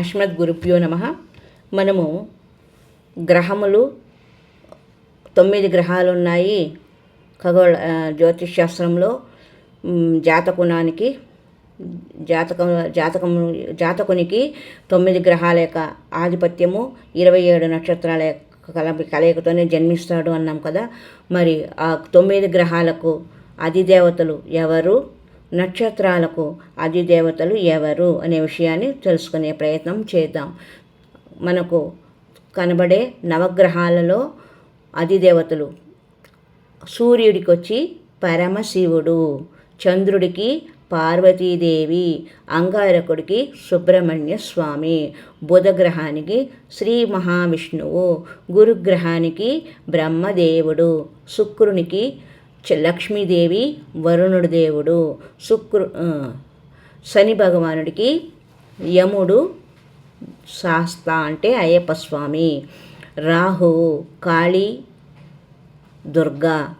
అస్మద్ గురుభ్యో నమ. మనము గ్రహములు తొమ్మిది గ్రహాలు ఉన్నాయి ఖగోళ జ్యోతిష్ శాస్త్రంలో. జాతకుణానికి జాతకునానికి జాతకం జాతకం జాతకునికి తొమ్మిది గ్రహాల యొక్క ఆధిపత్యము ఇరవై ఏడు నక్షత్రాల యొక్క కల కలయికతోనే జన్మిస్తాడు అన్నాం కదా. మరి ఆ తొమ్మిది గ్రహాలకు అధిదేవతలు ఎవరు? నక్షత్రాలకు అధిదేవతలు ఎవరు అనే విషయాన్ని తెలుసుకునే ప్రయత్నం చేద్దాం. మనకు కనబడే నవగ్రహాలలో అధిదేవతలు. సూర్యుడికి వచ్చి పరమశివుడు చంద్రుడికి పార్వతీదేవి అంగారకుడికి సుబ్రహ్మణ్య స్వామి బుధగ్రహానికి శ్రీ మహావిష్ణువు గురుగ్రహానికి బ్రహ్మదేవుడు శుక్రునికి లక్ష్మీదేవి వరుణుడు దేవుడు శుక్రు శని భగవానుడికి యముడు శాస్త అంటే అయ్యప్ప స్వామి. రాహువు కాళీ దుర్గా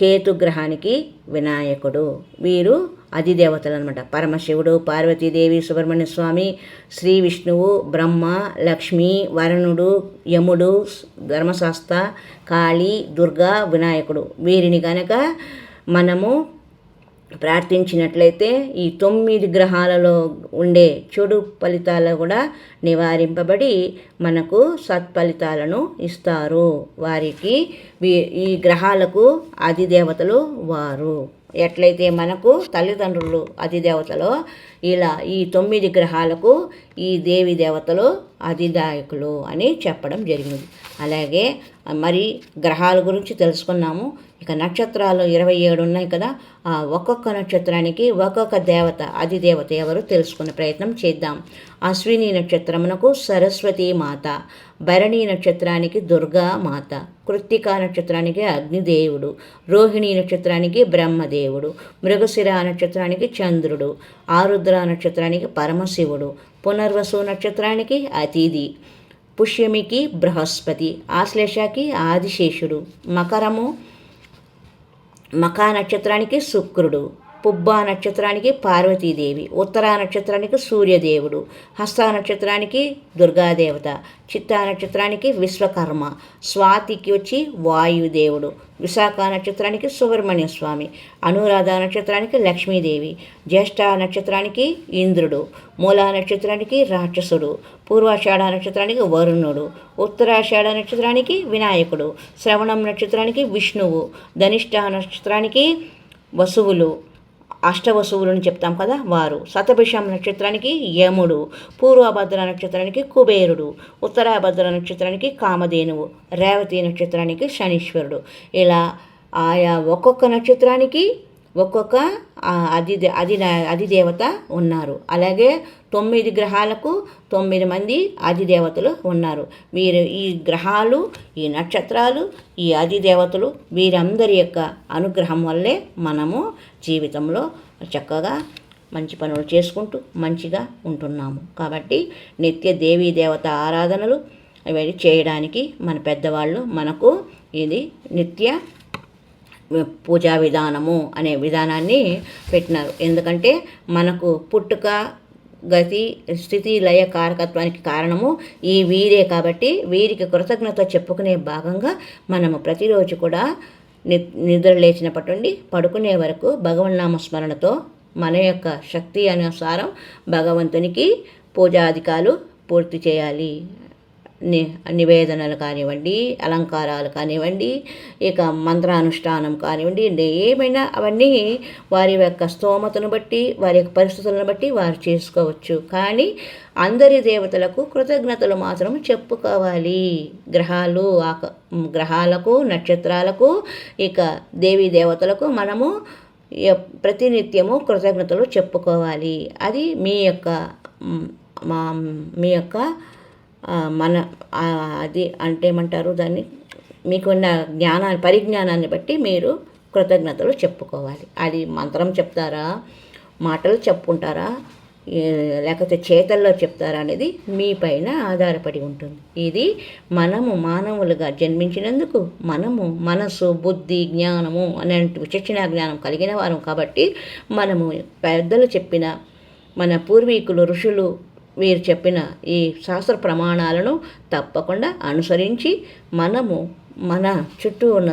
కేతు గ్రహానికి వినాయకుడు. వీరు అధిదేవతలు అనమాట పరమశివుడు పార్వతీదేవి సుబ్రహ్మణ్య స్వామి శ్రీ విష్ణువు బ్రహ్మ లక్ష్మి వరుణుడు యముడు ధర్మశాస్త్ర కాళీ దుర్గా వినాయకుడు. వీరిని కనుక మనము ప్రార్థించినట్లయితే ఈ తొమ్మిది గ్రహాలలో ఉండే చెడు ఫలితాలు కూడా నివారింపబడి మనకు సత్ఫలితాలను ఇస్తారు. వారికి ఈ గ్రహాలకు అధిదేవతలు వారు. ఎట్లయితే మనకు తల్లిదండ్రులు అధిదేవతలో ఇలా ఈ తొమ్మిది గ్రహాలకు ఈ దేవి దేవతలు అధిదాయకులు అని చెప్పడం జరిగింది. అలాగే మరి గ్రహాల గురించి తెలుసుకున్నాము. ఇక నక్షత్రాలు ఇరవై ఏడు ఉన్నాయి కదా. ఆ ఒక్కొక్క నక్షత్రానికి ఒక్కొక్క దేవత అధిదేవత ఎవరు తెలుసుకునే ప్రయత్నం చేద్దాం. అశ్విని నక్షత్రమునకు సరస్వతి మాత భరణి నక్షత్రానికి దుర్గా మాత కృత్తికా నక్షత్రానికి అగ్నిదేవుడు రోహిణి నక్షత్రానికి బ్రహ్మదేవుడు మృగశిర నక్షత్రానికి చంద్రుడు ఆరుద్ర నక్షత్రానికి పరమశివుడు పునర్వసు నక్షత్రానికి అతిథి పుష్యమికి బృహస్పతి ఆశ్లేషకి ఆదిశేషుడు మకరము మకా నక్షత్రానికి శుక్రుడు. పుబ్బా నక్షత్రానికి పార్వతీదేవి ఉత్తరా నక్షత్రానికి సూర్యదేవుడు హస్త నక్షత్రానికి దుర్గాదేవత చిత్తా నక్షత్రానికి విశ్వకర్మ స్వాతికి వచ్చి వాయుదేవుడు విశాఖ నక్షత్రానికి సుబ్రహ్మణ్య స్వామి అనురాధ నక్షత్రానికి లక్ష్మీదేవి జ్యేష్ఠ నక్షత్రానికి ఇంద్రుడు మూలా నక్షత్రానికి రాక్షసుడు పూర్వాషాఢ నక్షత్రానికి వరుణుడు ఉత్తరాషాఢ నక్షత్రానికి వినాయకుడు శ్రవణం నక్షత్రానికి విష్ణువు ధనిష్ట నక్షత్రానికి వసువులు అష్టవసువులను చెప్తాం కదా వారు. శతభిషం నక్షత్రానికి యముడు పూర్వభద్ర నక్షత్రానికి కుబేరుడు ఉత్తరాభద్ర నక్షత్రానికి కామధేనువు రేవతి నక్షత్రానికి శనీశ్వరుడు. ఇలా ఆయా ఒక్కొక్క నక్షత్రానికి ఒక్కొక్క అది అది అధిదేవత ఉన్నారు. అలాగే తొమ్మిది గ్రహాలకు తొమ్మిది మంది అధిదేవతలు ఉన్నారు. వీరు ఈ గ్రహాలు ఈ నక్షత్రాలు ఈ అధిదేవతలు వీరందరి యొక్క అనుగ్రహం వల్లే మనము జీవితంలో చక్కగా మంచి పనులు చేసుకుంటూ మంచిగా ఉంటున్నాము. కాబట్టి నిత్య దేవీ దేవత ఆరాధనలు ఇవి చేయడానికి మన పెద్దవాళ్ళు మనకు ఇది నిత్య పూజా విధానము అనే విధానాన్ని పెట్టినారు. ఎందుకంటే మనకు పుట్టుక గతి స్థితి లయ కారకత్వానికి కారణము ఈ వీరే కాబట్టి వీరికి కృతజ్ఞత చెప్పుకునే భాగంగా మనము ప్రతిరోజు కూడా ని నిద్ర లేచినప్పటి నుండి పడుకునే వరకు భగవన్నామ స్మరణతో మన యొక్క శక్తి అనుసారం భగవంతునికి పూజాధికాలు పూర్తి చేయాలి. ని నివేదనలు కానివ్వండి అలంకారాలు కానివ్వండి ఇక మంత్రానుష్ఠానం కానివ్వండి ఏమైనా అవన్నీ వారి యొక్క స్తోమతను బట్టి వారి యొక్క పరిస్థితులను బట్టి వారు చేసుకోవచ్చు. కానీ అందరి దేవతలకు కృతజ్ఞతలు మాత్రం చెప్పుకోవాలి. గ్రహాలు ఆ గ్రహాలకు నక్షత్రాలకు ఇక దేవీ దేవతలకు మనము ప్రతినిత్యము కృతజ్ఞతలు చెప్పుకోవాలి. అది మీ యొక్క మా మీ యొక్క మన అది అంటే ఏమంటారు దాన్ని? మీకున్న జ్ఞానాన్ని పరిజ్ఞానాన్ని బట్టి మీరు కృతజ్ఞతలు చెప్పుకోవాలి. అది మంత్రం చెప్తారా? మాటలు చెప్పుకుంటారా? లేకపోతే చేతల్లో చెప్తారా అనేది మీ పైన ఆధారపడి ఉంటుంది. ఇది మనము మానవులుగా జన్మించినందుకు మనము మనసు బుద్ధి జ్ఞానము అనే విచక్షణ జ్ఞానం కలిగిన వారం కాబట్టి మనము పెద్దలు చెప్పిన మన పూర్వీకులు ఋషులు వీరు చెప్పిన ఈ శాస్త్ర ప్రమాణాలను తప్పకుండా అనుసరించి మనము మన చుట్టూ ఉన్న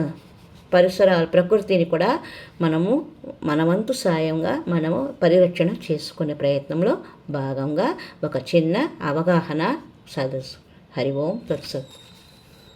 పరిసరాల ప్రకృతిని కూడా మనము మనవంతు సాయంగా మనము పరిరక్షణ చేసుకునే ప్రయత్నంలో భాగంగా ఒక చిన్న అవగాహన సదస్సు. హరి ఓం తత్సత్.